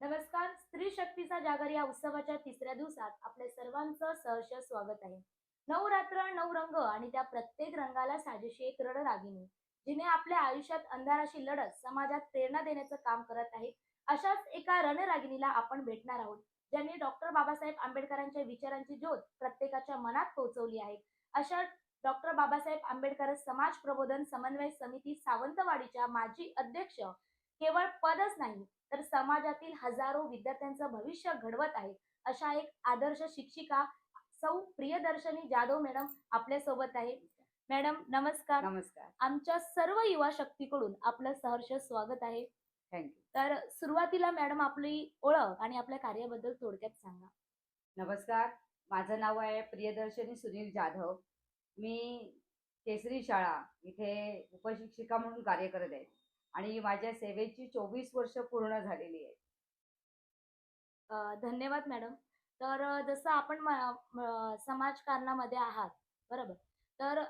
नमस्कार स्त्री शक्तीचा जागर या उत्सवाच्या तिसऱ्या दिवसात आपले सर्वांचं सहर्ष स्वागत आहे. नऊ रात्र नऊ रंग आणि त्या प्रत्येक रंगाला साजेशी एक रणरागिणी जिने आपल्या आयुष्यात अंधाराशी लढत समाजात प्रेरणा देण्याचं काम करत आहे अशाच एका रणरागिणीला आपण भेटणार आहोत ज्यांनी डॉक्टर बाबासाहेब आंबेडकरांच्या विचारांची ज्योत प्रत्येकाच्या मनात पोहोचवली आहे. अशा डॉक्टर बाबासाहेब आंबेडकर समाज प्रबोधन समन्वय समिती सावंतवाडीच्या माजी अध्यक्ष केवळ पदच नाही तर समाजातील हजारो विद्यार्थ्यांचं भविष्य घडवत आहे अशा एक आदर्श शिक्षिका सौ प्रियदर्शनी जाधव मॅडम आपल्यासोबत आहे. मॅडम नमस्कार. नमस्कार. आमच्या सर्व युवा शक्तीकडून आपलं सहर्ष स्वागत आहे. थँक्यू तर सुरुवातीला मॅडम आपली ओळख आणि आपल्या कार्याबद्दल थोडक्यात सांगा. नमस्कार. माझं नाव आहे प्रियदर्शनी सुनील जाधव. मी केसरी शाळा इथे उपशिक्षिका म्हणून कार्य करत आहे. आणि माझ्या सेवेची चोवीस वर्ष पूर्ण झालेली आहे. धन्यवाद मॅडम. तर जसं आपण समाजकारणामध्ये आहात बरोबर? तर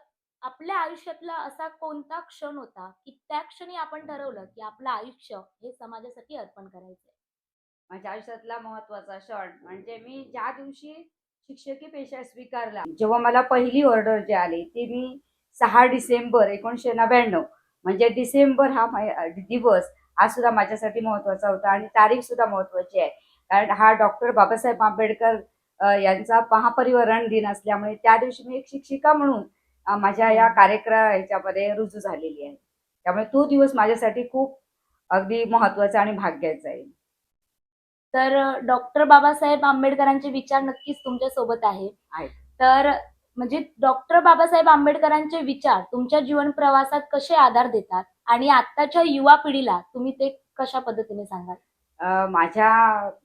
आपल्या आयुष्यातला असा कोणता क्षण होता की त्या क्षणी आपण ठरवलं की आपलं आयुष्य हे समाजासाठी अर्पण करायचं माझ्या आयुष्यातला महत्त्वाचा क्षण म्हणजे मी ज्या दिवशी शिक्षकी पेशा स्वीकारला. जेव्हा मला पहिली ऑर्डर जी आली ती मी सहा डिसेंबर एकोणीसशे नव्याण्णव म्हणजे डिसेंबर हा दिवस हा सुद्धा माझ्यासाठी महत्त्वाचा होता आणि तारीख सुद्धा महत्वाची आहे. कारण हा डॉक्टर बाबासाहेब आंबेडकर यांचा महापरिवरण दिन असल्यामुळे त्या दिवशी मी एक शिक्षिका म्हणून माझ्या या कार्यक्रम ह्याच्यामध्ये रुजू झालेली आहे. त्यामुळे तो दिवस माझ्यासाठी खूप अगदी महत्त्वाचा आणि भाग्याचा आहे. तर डॉक्टर बाबासाहेब आंबेडकरांचे विचार नक्कीच तुमच्यासोबत आहे. तर म्हणजे डॉक्टर बाबासाहेब आंबेडकरांचे विचार तुमच्या जीवन प्रवासात कसे आधार देतात? आणि आत्ताच्या युवा पिढीला तुम्ही ते कशा पद्धतीने सांगाल? माझ्या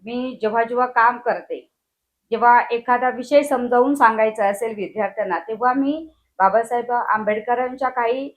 मी जेव्हा जेव्हा काम करते जेव्हा एखादा विषय समजावून सांगायचा असेल विद्यार्थ्यांना तेव्हा मी बाबासाहेब आंबेडकरांच्या काही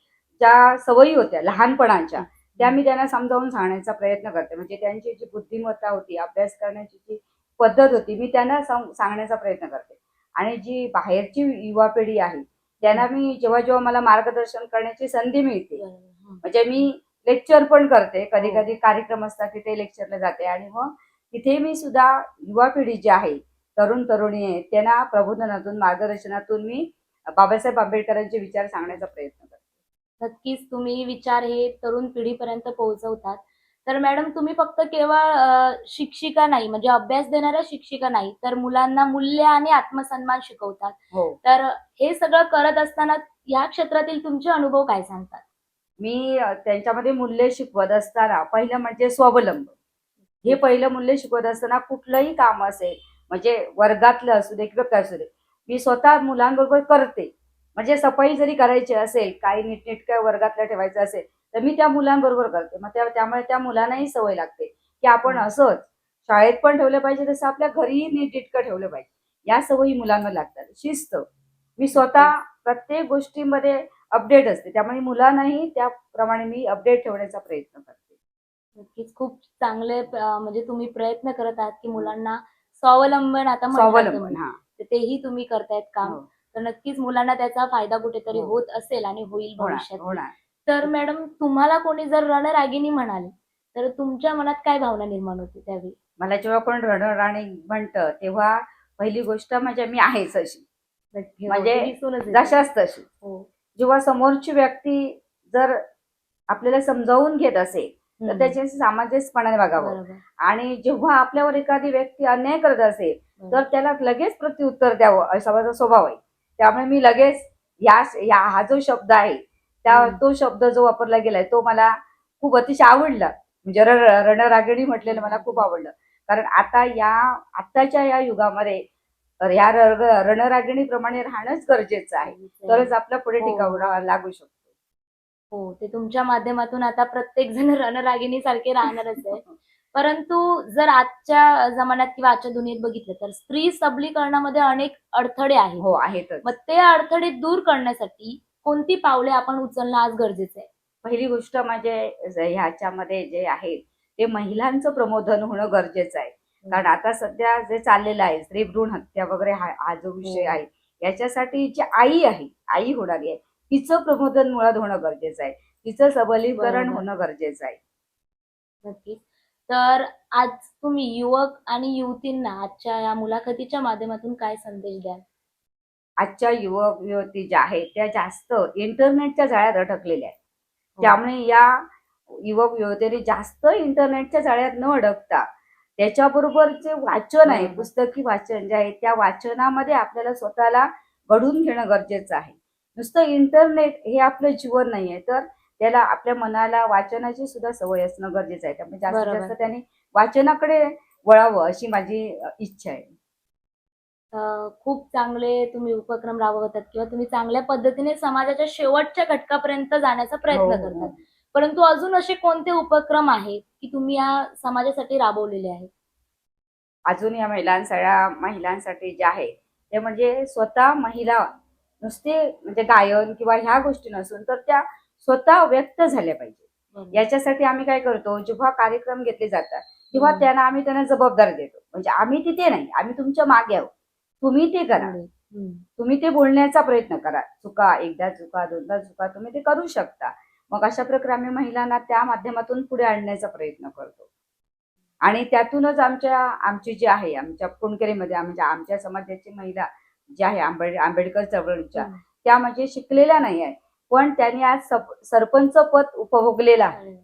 ज्या सवयी होत्या लहानपणाच्या त्या मी त्यांना समजावून सांगण्याचा प्रयत्न करते. म्हणजे त्यांची जी बुद्धिमत्ता होती अभ्यास करण्याची जी पद्धत होती मी त्यांना सांगण्याचा प्रयत्न करते. आणि जी बाहेरची युवा पिढी आहे त्यांना मी जेव्हा जेव्हा मला मार्गदर्शन करण्याची संधी मिळते. म्हणजे मी लेक्चर पण करते. कधी कधी कार्यक्रम असतात तिथे लेक्चरला जाते. आणि मग तिथे मी सुद्धा युवा पिढी जी आहे तरुण तरुणी आहे त्यांना प्रबोधनातून मार्गदर्शनातून मी बाबासाहेब आंबेडकरांचे विचार सांगण्याचा प्रयत्न करते. नक्कीच तुम्ही विचार हे तरुण पिढीपर्यंत पोहोचवतात. तर मॅडम तुम्ही फक्त केवळ शिक्षिका नाही म्हणजे अभ्यास देणाऱ्या शिक्षिका नाही तर मुलांना मूल्य आणि आत्मसन्मान शिकवतात. हो. तर हे सगळं करत असताना या क्षेत्रातील तुमचे अनुभव काय सांगतात? मी त्यांच्यामध्ये मूल्य शिकवत असताना पहिलं म्हणजे स्वावलंब. हे पहिलं मूल्य शिकवत असताना कुठलंही काम असेल म्हणजे वर्गातलं असू दे किंवा काय असू दे मी स्वतः मुलांबरोबर करते. म्हणजे सफाई जरी करायची असेल काही नीटनेटक्या वर्गातलं ठेवायचं असेल तर मी त्या मुलांबरोबर करते. मग त्या त्यामुळे त्या मुलांनाही सवय लागते की आपण असंच शाळेत पण ठेवलं पाहिजे तसं आपल्या घरीही नीटनेटकं ठेवलं पाहिजे. या सवयी मुलांना लागतात. शिस्त. मी स्वतः प्रत्येक गोष्टीमध्ये अपडेट असते. त्यामुळे मुलांनाही त्याप्रमाणे मी अपडेट ठेवण्याचा प्रयत्न करते. नक्कीच. खूप चांगले म्हणजे तुम्ही प्रयत्न करत आहात की मुलांना स्वावलंबन आता स्वावलंबन. हा. तेही तुम्ही करतायत काम. हो. तर नक्कीच मुलांना त्याचा फायदा कुठेतरी हो. होत असेल आणि होईल भविष्यात होणार तर मॅडम तुम्हाला कोणी जर रणरागिनी म्हणाले तर तुमच्या मनात काय भावना निर्माण होते त्यावेळी मला जेव्हा कोण रणराणी म्हणतं तेव्हा पहिली गोष्ट म्हणजे मी आहेच अशी म्हणजे ते दिसूनच येतं. जशाच तशी हो. जेव्हा समोरची व्यक्ती जर आपल्याला समजावून घेत असेल तर हम्म. त्याच्याशी सामंजस्यपणाने वागावं बरोबर. आणि जेव्हा आपल्यावर एखादी व्यक्ती अन्याय करत असेल तर. त्याला लगेच प्रत्युत्तर द्यावं असा माझा स्वभाव आहे त्यामुळे मी लगेच या या हा जो शब्द आहे त्या. तो शब्द जो वापरला गेलाय तो मला खूप अतिशय आवडला. म्हणजे रण- रणरागिणी म्हटलेलं मला खूप आवडलं. कारण आता या आत्ताच्या या युगामध्ये या रण- रणरागिणीप्रमाणे राहणंच गरजेचं आहे. तरच आपला पुढे हो. टिकाव रा- लागू शकतो. हो ते तुमच्या माध्यमातून आता प्रत्येक जण रणरागिणी सारखे राहणारच आहे. परंतु जर आजच्या जमान्यात किंवा आजच्या दुनियेत बघितलं तर स्त्री सबलीकरणामध्ये अनेक अडथळे आहेत. हो आहेतच. मग ते अडथळे दूर करण्यासाठी कोणती पावले आपण उचलणं आज गरजेचं आहे? पहिली गोष्ट म्हणजे ह्याच्यामध्ये जे आहे ते महिलांचं प्रबोधन होणं गरजेचं आहे. कारण आता सध्या जे चाललेलं आहे स्त्री भ्रूण हत्या वगैरे हा हा जो विषय हो. आहे याच्यासाठी जी आई आहे आई होणारी आहे तिचं प्रबोधन मुळात होणं गरजेचं आहे. तिचं सबलीकरण. होणं गरजेचं आहे. नक्कीच. तर आज तुम्ही युवक आणि युवतींना आजच्या या मुलाखतीच्या माध्यमातून काय संदेश द्याल आजच्या युवक युवती ज्या आहेत त्या जास्त इंटरनेटच्या जाळ्यात अडकलेल्या आहेत हो. त्यामुळे या युवक युवतींनी जास्त इंटरनेटच्या जाळ्यात न अडकता त्याच्याबरोबर जे वाचन आहे बरोबर. पुस्तकी वाचन जे आहे त्या वाचनामध्ये आपल्याला स्वतःला घडून घेणं गरजेचं आहे नुसतं इंटरनेट हे आपलं जीवन नाही आहे तर त्याला आपल्या मनाला वाचनाची सुद्धा सवय असणं गरजेचं आहे त्यामुळे जास्तीत बरोबर. जास्त त्यांनी वाचनाकडे वळावं अशी माझी इच्छा आहे अं, खूप चांगले तुम्ही उपक्रम राबवतात किंवा तुम्ही चांगल्या पद्धतीने समाजाच्या शेवटच्या घटकापर्यंत जाण्याचा प्रयत्न हो, हो. करतात परंतु अजून असे कोणते उपक्रम आहेत की तुम्ही या समाजासाठी राबवलेले आहेत अजून या महिलांसाठी महिलांसाठी जे आहे ते म्हणजे स्वतः महिला नुसते म्हणजे गायन किंवा ह्या गोष्टी नसून तर त्या स्वतः व्यक्त झाल्या पाहिजे. याच्यासाठी आम्ही काय करतो जेव्हा कार्यक्रम घेतले जातात तेव्हा. त्यांना आम्ही त्यांना जबाबदारी देतो. म्हणजे आम्ही तिथे नाही आम्ही तुमच्या मागे आहोत. तुम्ही ते करा. तुम्ही ते बोलण्याचा प्रयत्न करा. चुका एकदा चुका दोनदा चुका तुम्ही ते करू शकता. मग अशा प्रकारे आम्ही महिलांना त्या माध्यमातून पुढे आणण्याचा प्रयत्न करतो. आणि त्यातूनच आमच्या आमची जी आहे आमच्या कुणकेरीमध्ये म्हणजे आमच्या समाजाची महिला जी आहे आंबेड आंबेडकर चळवळीच्या. त्या म्हणजे शिकलेल्या नाही आहे पण त्यांनी आज सरपंच पद उपभोगलेलं आहे.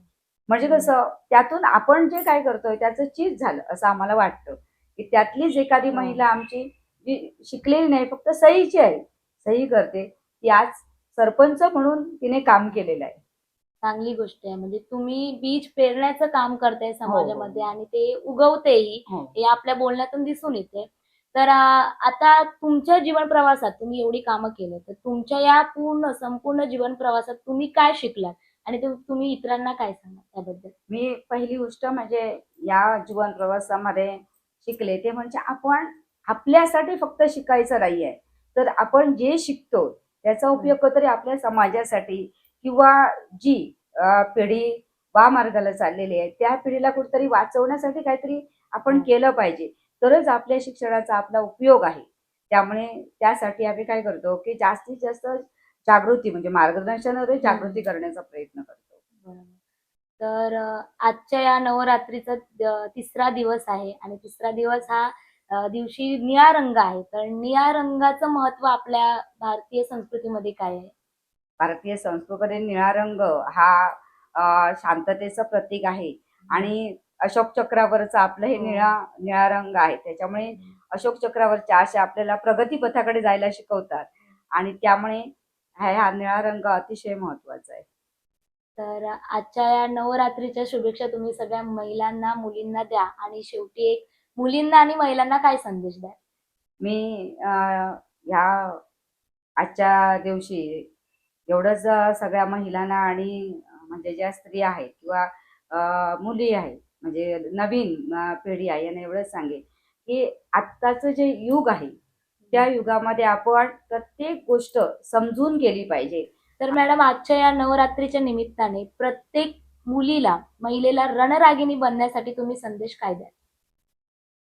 म्हणजे कसं त्यातून आपण जे काय करतोय त्याचं चीज झालं असं आम्हाला वाटतं. की त्यातलीच एखादी. महिला आमची जी शिकलेली नाही फक्त सहीची आहे सही करते. ती आज सरपंच म्हणून तिने काम केलेलं आहे. चांगली गोष्ट आहे. म्हणजे तुम्ही बीज पेरण्याचं काम करताय हो. समाजामध्ये आणि ते उगवतेही हो. हे आपल्या बोलण्यातून दिसून येते. तर आता तुमच्या जीवन प्रवासात तुम्ही एवढी कामं केलं तर तुमच्या या पूर्ण संपूर्ण जीवन प्रवासात तुम्ही काय शिकलात? आणि ते तुम्ही इतरांना काय सांगा त्याबद्दल? मी पहिली गोष्ट म्हणजे या जीवन प्रवासामध्ये शिकले ते म्हणजे आपण आपल्यासाठी फक्त शिकायचं नाही आहे तर आपण जे शिकतो त्याचा उपयोग कधीतरी आपल्या समाजासाठी किंवा जी पिढी वा मार्गाला चाललेली आहे त्या पिढीला कुठेतरी वाचवण्यासाठी काहीतरी आपण केलं पाहिजे. तरच आपल्या शिक्षणाचा आपला उपयोग आहे. त्यामुळे त्यासाठी आम्ही काय करतो की जास्तीत जास्त जागृती म्हणजे मार्गदर्शनाद्वारे जागृती करण्याचा प्रयत्न करतो. तर आजच्या या नवरात्रीचा तिसरा दिवस आहे आणि तिसरा दिवस हा दिवशी निळा रंग आहे. तर निळा रंगाचं महत्त्व आपल्या भारतीय संस्कृतीमध्ये काय आहे? भारतीय संस्कृतीमध्ये निळा रंग हा शांततेचं प्रतीक आहे. आणि अशोक चक्रावरचं आपलं हे हो. निळा निळा रंग आहे. त्याच्यामुळे अशोक चक्रावरच्या अशा आपल्याला प्रगती पथाकडे जायला शिकवतात. आणि त्यामुळे हा हा निळा रंग अतिशय महत्त्वाचा आहे. तर आजच्या या नवरात्रीच्या शुभेच्छा तुम्ही सगळ्या महिलांना मुलींना द्या. आणि शेवटी एक मुलींना आणि महिलांना काय संदेश द्या मी अं, ह्या आजच्या दिवशी एवढंच सगळ्या महिलांना आणि म्हणजे ज्या स्त्रिया आहेत किंवा अं, मुली आहेत म्हणजे नवीन पिढी आहे यांना एवढंच सांगेन. की आत्ताचं जे युग आहे त्या युगामध्ये आपण प्रत्येक गोष्ट समजून केली पाहिजे. तर मॅडम आजच्या या नवरात्रीच्या निमित्ताने प्रत्येक मुलीला महिलेला रणरागिणी बनण्यासाठी तुम्ही संदेश काय द्या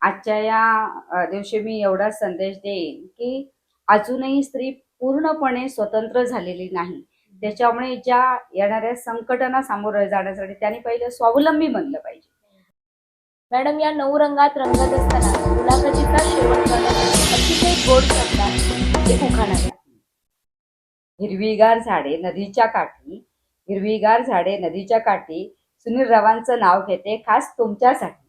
आजच्या या दिवशी मी एवढाच संदेश देईन की अजूनही स्त्री पूर्णपणे स्वतंत्र झालेली नाही. त्याच्यामुळे ज्या येणाऱ्या संकटांना सामोरं जाण्यासाठी त्यांनी पहिलं स्वावलंबी बनलं पाहिजे. मॅडम या नऊ रंगात रंगत असताना मुलाखतीचा शेवट करण्यासाठी अतिशय गोड शब्दात एक उखाणा हिरवीगार झाडे नदीच्या काठी हिरवीगार झाडे नदीच्या काठी. सुनील रावांचं नाव घेते खास तुमच्यासाठी.